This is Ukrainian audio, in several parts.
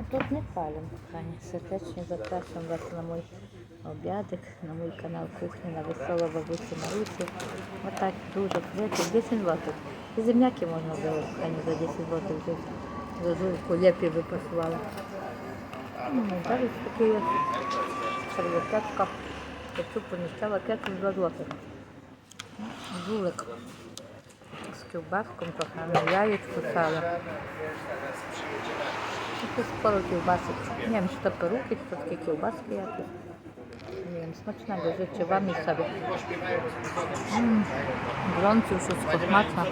А тут не палим, кохані. Сердечно запрошуємо вас на мій обядик, на мій канал кухні на весело бабусі Марусі. Отак дуже флети, 10 злотих. І земляки можна було, кохані, за 10 злотих вже зазульку лепі випасувала. Ну, Зараз такий от сервітетка. Хочу поміщала кету 2 злотих. Жулик z kiełbaską kochana, jajeczko całe. I tu sporo kiełbasek. Nie wiem, czy to peruki, czy to takie kiełbaski jakieś. Nie wiem, smacznego życzę Wam i sobie. Mm, gorący już od smaca.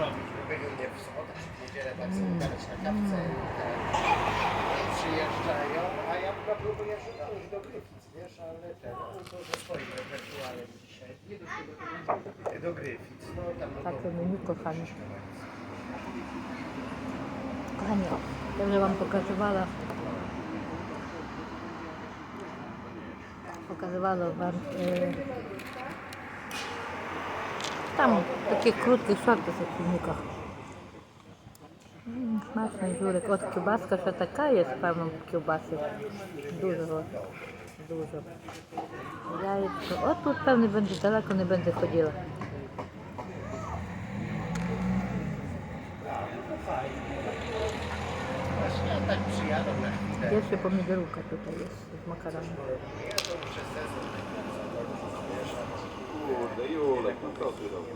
Mm, mm. Przyjeżdżają, a ja próbuję szukać do Gryfic, wiesz, ale ten, to ze swoim repertuarem. Menu, kochani. Kochani, o, dobrze Wam pokazywała. Pokazywała Wam e, tam takie krótkie shorty w filmikach. Mm, Смачний журик. От кілбаска ще така є, певно, кілбаси. Дуже, Jajeczko. O, tu pewnie będzie daleko, nie będę chodziła. Jeszcze pomidorówka tutaj jest z makaronem. Kurde, Julek, no co ty robisz?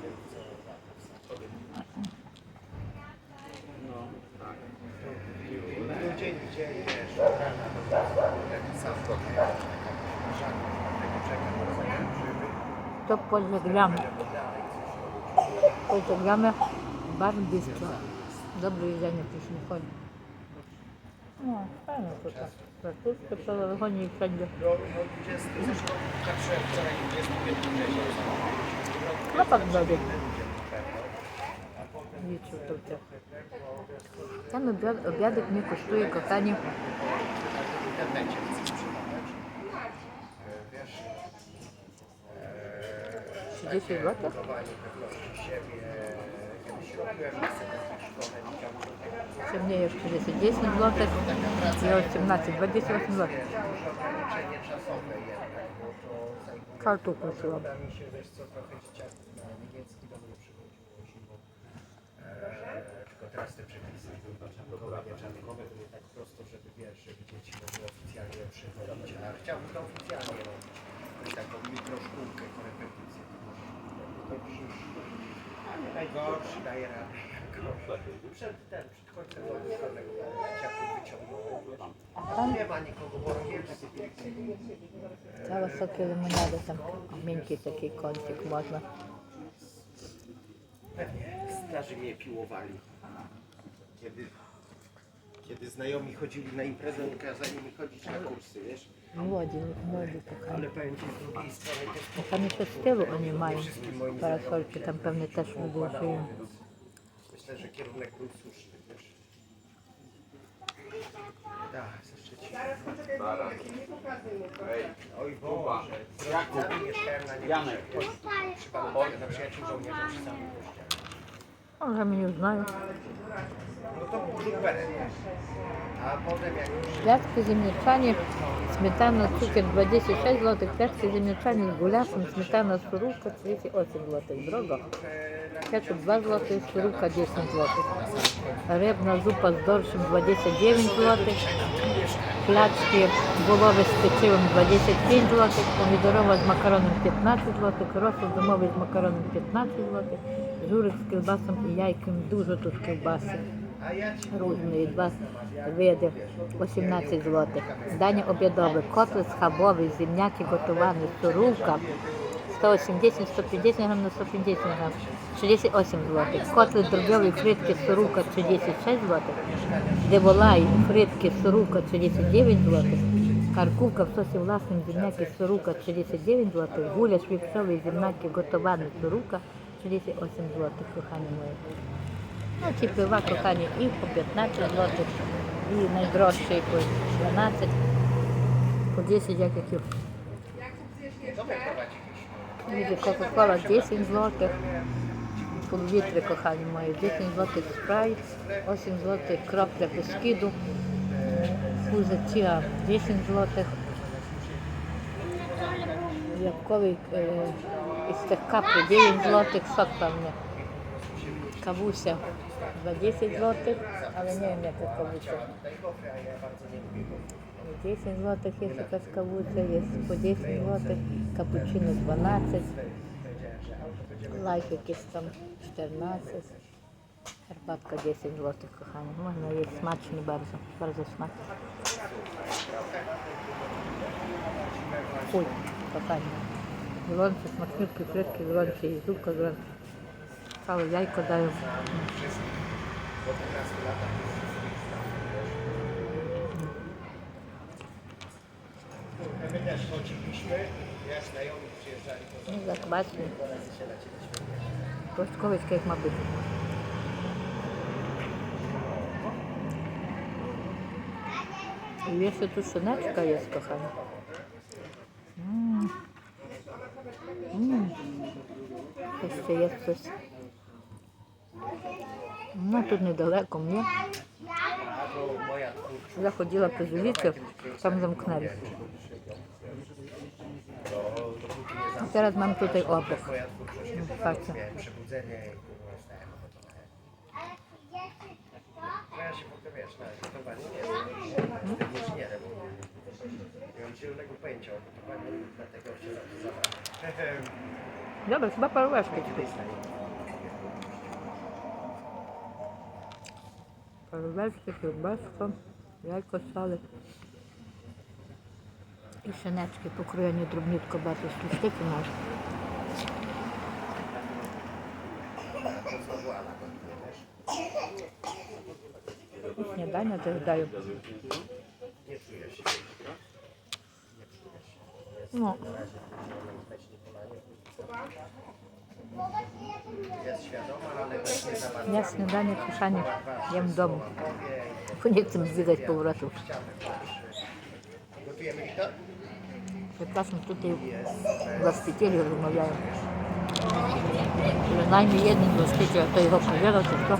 No, tak. Dzień, dzień, wiesz, rana, no, tak. tak, sam To pożegnamy. Pożegnamy bardzo bistro. Dobre jedzenie się chodzi. No, fajne tutaj. Wszystko trzeba wychodzi wszędzie. do, do 20, zresztą patrzyłem wczoraj 21 miesiąc. No tak będzie. Liczył tutaj. Ten obiad, obiadek mnie kosztuje, kochani, 10 latach? Czy mnie już 10 złotych, i 18, 28 lat. Kartu kupiłam. Chciałbym to oficjalnie robić. Taką mikroszkółkę korepetycji. Najgorszy daje radę. Przed ten, przed końcem szkolnego dzieciaków wyciągnąłem, wiesz. Nie ma nikogo, bo angielscy Całe soki lemoniady tam miękki taki kącik można. Pewnie starzy mnie piłowali. Kiedy, kiedy znajomi chodzili na imprezę, kazali mi chodzić na kursy, wiesz? Młodzi, młodzi kochani. Ale powiem ci z drugiej strony też Tam jeszcze z tyłu oni mają parasolki, tam pewnie też wygłoszują. myślę, że kierunek był słuszny, wiesz? Tak, ze Szczecina. Ej, Oj Boże, rodzicami mieszkałem na Janek. Przy Panu Bogu, na przyjaciół żołnierza przy samym kościele. A potem jak już Płatki ziemniaczanie, smetana, cukier 26 zł, płatki ziemniaczanie z gulaszem, smetana, surówka 38 zł, drogo. Ketchup 2 zł, surówka 10 zł. Rybna zupa z dorszem 29 zł. Placki wołowe z pieczyłem 25 zł, pomidorowa z makaronem 15 zł, rosół domowy z makaronem 15 zł, żurek z kiełbasą i jajkiem, dużo tu kiełbasy różne, dwa види 18 зł. Дання обідове, котлет схабовий, земняки готовані, сурувка 180, 150 грам на 150 грам, 68 зł. Котлет дробьовий, фритки, сурувка 36 зł. Деволай, фритки, сурувка 39 зł. Каркувка в сосі власним земняки, сурувка 39 зł. Гуляш вівсовий, земняки, готований, сурувка 38 зł, кохані мої. Ну, ці пива, кохані, і по 15 злотих, і найдорожчий по 12, по 10 як яких. Widzę Coca-Cola 10 złotych, pół litry, kochani moi. 10 zł spray, 8 zł kropla Beskidu, fuzę Cia 10 zł. Jabłkowy e, із тих капли 9 злотих, сок певне. Кавуся за 10 злотих, але не wiem jaka kawusia. 10 złotych jest jakaś kawusia, jest po 10 złotych, cappuccino 12, life jakieś tam 14, herbatka 10 złotych, kochani. Można jeść smacznie bardzo, bardzo smacznie. Fuj, kochani. Golonce, smaczniutkie frytki, golonce i zupka golonce. Całe jajko dają. My też chodziliśmy, ja znajomi przyjeżdżali. No zakładnie. Kościkowiec jak ma być. I jeszcze tu szyneczka jest, kochani. дивлюся, є хтось. Ну, тут недалеко мені. Заходила по звідси, там замкнули. А Зараз нам тут обох. Ja uczyłem tego pojęcia, dlatego chciałem to zabrać. Dobra, chyba paróweczkę ci Kiedyś na nim. Paróweczkę, kiełbasko, jajko sale i szyneczki pokrojone drobniutko bardzo Ну. Я снідання кушання їм не Хочеться збігати по врату. Прекрасно тут і госпітелі розмовляємо. Знаем, єдиний госпітель, а то его повірив, то хто.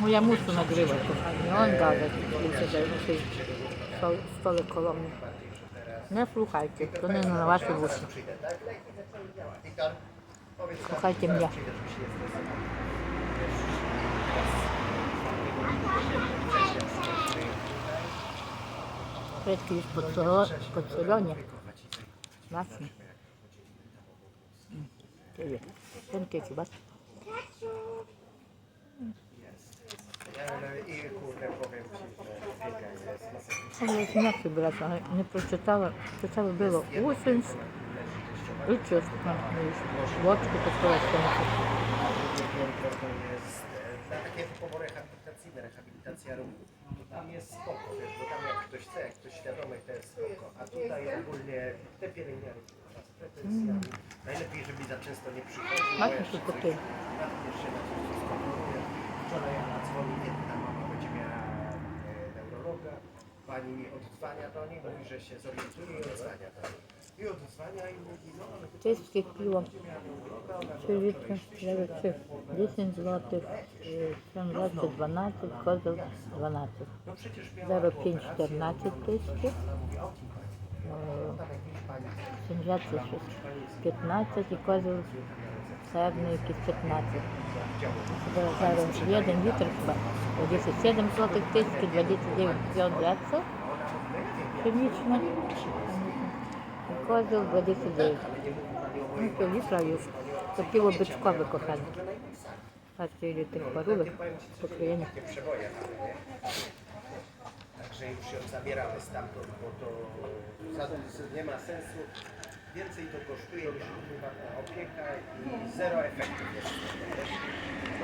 Ну я мусу нагрівати, кохання, он гадить, більше дай bo nie chcę zwiedzać powrotu. ścianę patrzy. Gotujemy i to? Przepraszam, tutaj Jest. właścicieli rozmawiają. Przynajmniej jeden właściciel, to Ale inaczej bracia, nie przeczytałem, przeczytałem było Łucyns i Ciuszka, już Łoczku Kościoła na takie typowo rehabilitacyjne, rehabilitacja ruchu. Tam jest spoko, wiesz, bo tam jak ktoś chce, jak ktoś świadomy, to jest spoko. A tutaj ogólnie te pielęgniarki chyba z pretensjami. Najlepiej, żeby za często nie przychodziły. Masz tylko ty. Wczoraj ja na dzwonię. Pani odzwania do niej, mówi, że się zorientuje i odzwania do niej. I odzwania i mówi, no ale Wszystkich piło 3 litry, 3, 10 zł, 7 zł 12, kozł 12. no przecież miała 0,5 14 tysięcy, sędziacy 15 i kozł srebrny jakieś 15. Chyba 0,1 litr chyba, 27 zł tysięcy, 29 wiadraca pszeniczne i kozł 29. No to litra już. To piło byczkowe, kochani. Patrzcie ile tych parówek pokrojonych. takie przeboje mamy, nie? Także już zabieramy stamtąd, bo to nie ma sensu. Więcej to kosztuje niż prywatna opieka i zero efektu jest.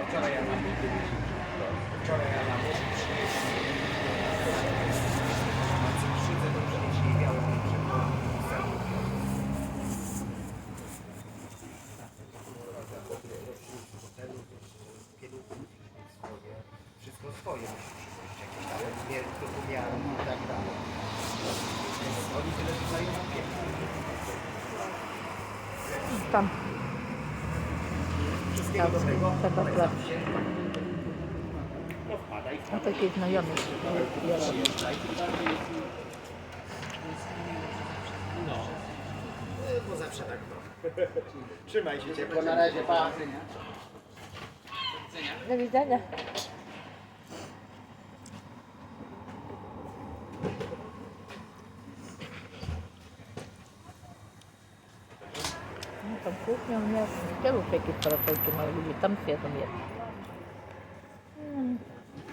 Wczoraj ja na Wczoraj ja na morzu przynieśli cukrzycę do przynieśli i białą Wszystko swoje musisz przywozić, jakieś tam nie do pomiaru i tak dalej. Więc Oni tyle tutaj opieką. Tam Trzeba sprawdzić. No No taki znajomy. No. Bo zawsze tak było. Trzymaj się ciepło. Na razie, pa. Do widzenia. Siedzą jest. Mm.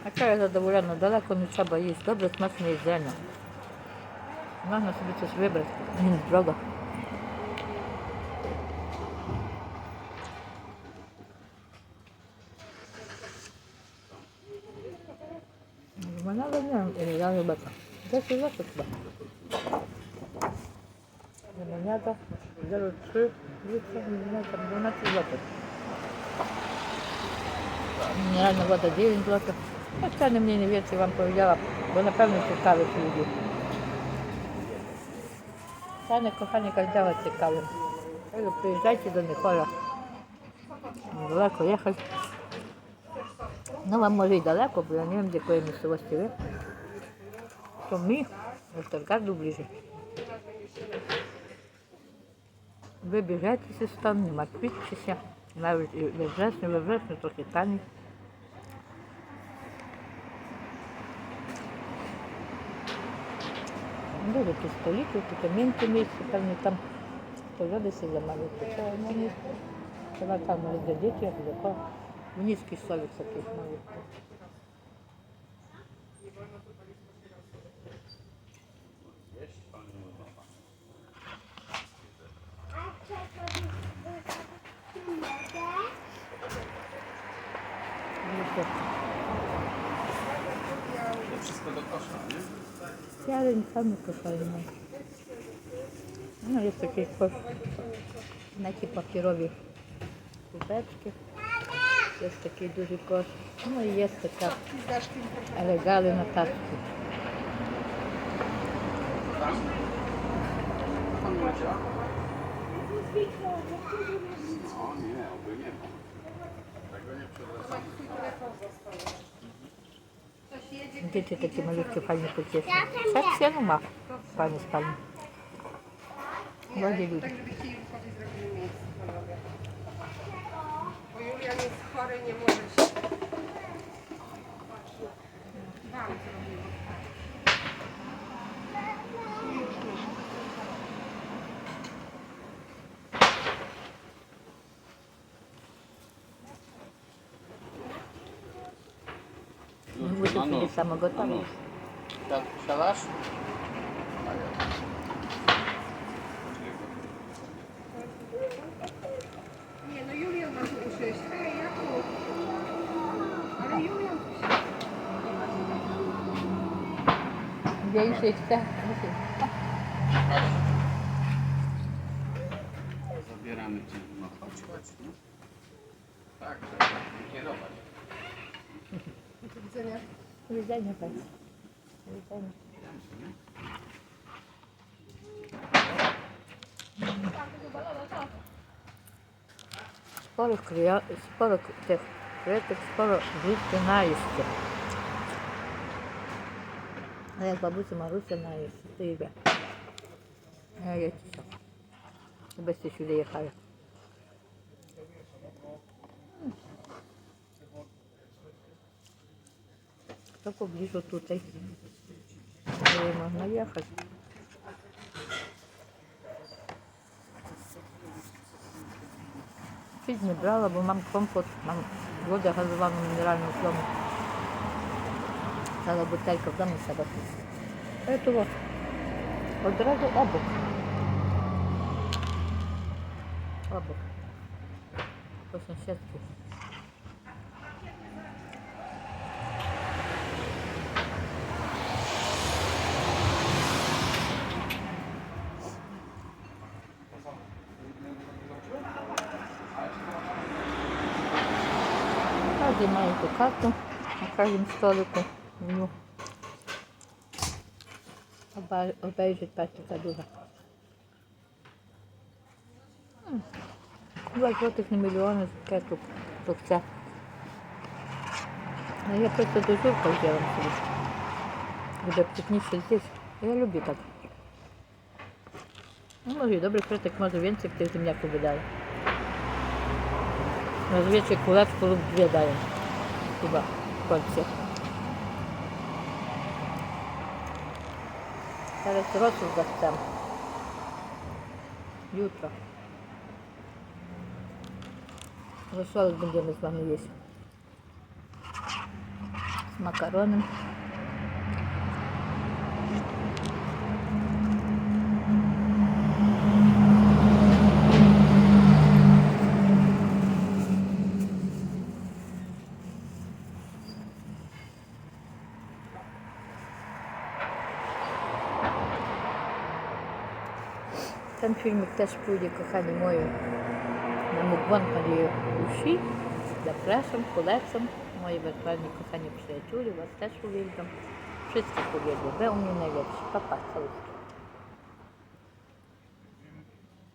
A Kaja zadowolona, daleko nie trzeba iść, dobre, smaczne jedzenie. Można sobie coś wybrać, nie jest drogo. No nawet nie wiem, ile ja chyba to. 10 zł chyba. Lemoniada 0,3 litra, lemoniada 12 zł. Mineralna woda 9 zł. No ceny mniej więcej Wam powiedziałam, bo na pewno ciekawe ci ludzie. Ceny, kochanie, każdego ciekawe. Także przyjeżdżajcie do Nichola. Daleko jechać. No Wam może i daleko, bo ja nie wiem, gdzie koje miejscowości wy. To mi, do Stargardu bliżej. Wybierzecie się stąd, nie martwicie się. Nawet i we wrześniu, we wrześniu trochę taniej. Dużo tu stolików, tylko miękkie miejsce, pewnie tam pogody się zamawiać. To trzeba, no nie, trzeba wszystko do kosza, nie? Ziaren same koszalne. No jest taki kosz, takie papierowe kubeczki. Jest taki duży kosz. No i jest taka regale na taczki. Pan Macia? No nie, oby nie ma. Dzieci takie malutkie fajnie pocieszne. Sekcja no ma. Fajnie spalnie. Ładnie ludzie. Tak, żebyście Julkowi zrobili miejsce, panowie. Bo Julian jest chory, nie może się. Wam zrobimy. Nie muszę sobie samo gotować. Nie, no Julian ma tu usiąść. Hej, Jakub. Ale Julian tu się... Więcej chce. Zabieramy cię. No chodź, chodź. No. Tak, trzeba kierować. Do widzenia. Sporo k- tych kretek, sporo wrzućcie na jeszcze. A jak babusia Marusia na jeszcze, to i wie. Ja jedźcie się. Żebyście сюди jechali. To pobliżu tutaj. Gdzie można jechać. Pić nie brała, bo mam kompot, mam wodę gazowaną mineralną z domu. Cała butelka w domu trzeba pić. Ale tu o, od każdym stoliku. No. Oba- Obejrzeć patrz taka duża. Hmm. 2 złotych na miliony z ketchup. хто chce. А я просто дозорку сделала себе. Буде пікніше здесь. Я люблю так. Ну, може, добре, що так може więcej w tych ziemniaków wydaje. No wiecie, kuleczku lub Chyba w Polsce. Teraz rosół. Jutro. Rosołek będziemy z wami jeść. Z makaronem. filmik też pójdzie, kochani moi, na mukbang Radio Usi. Zapraszam, polecam. Moi wirtualni kochani przyjaciół, Was też uwielbiam. Wszystkich uwielbiam. we mnie najlepsi. Papa, całuski.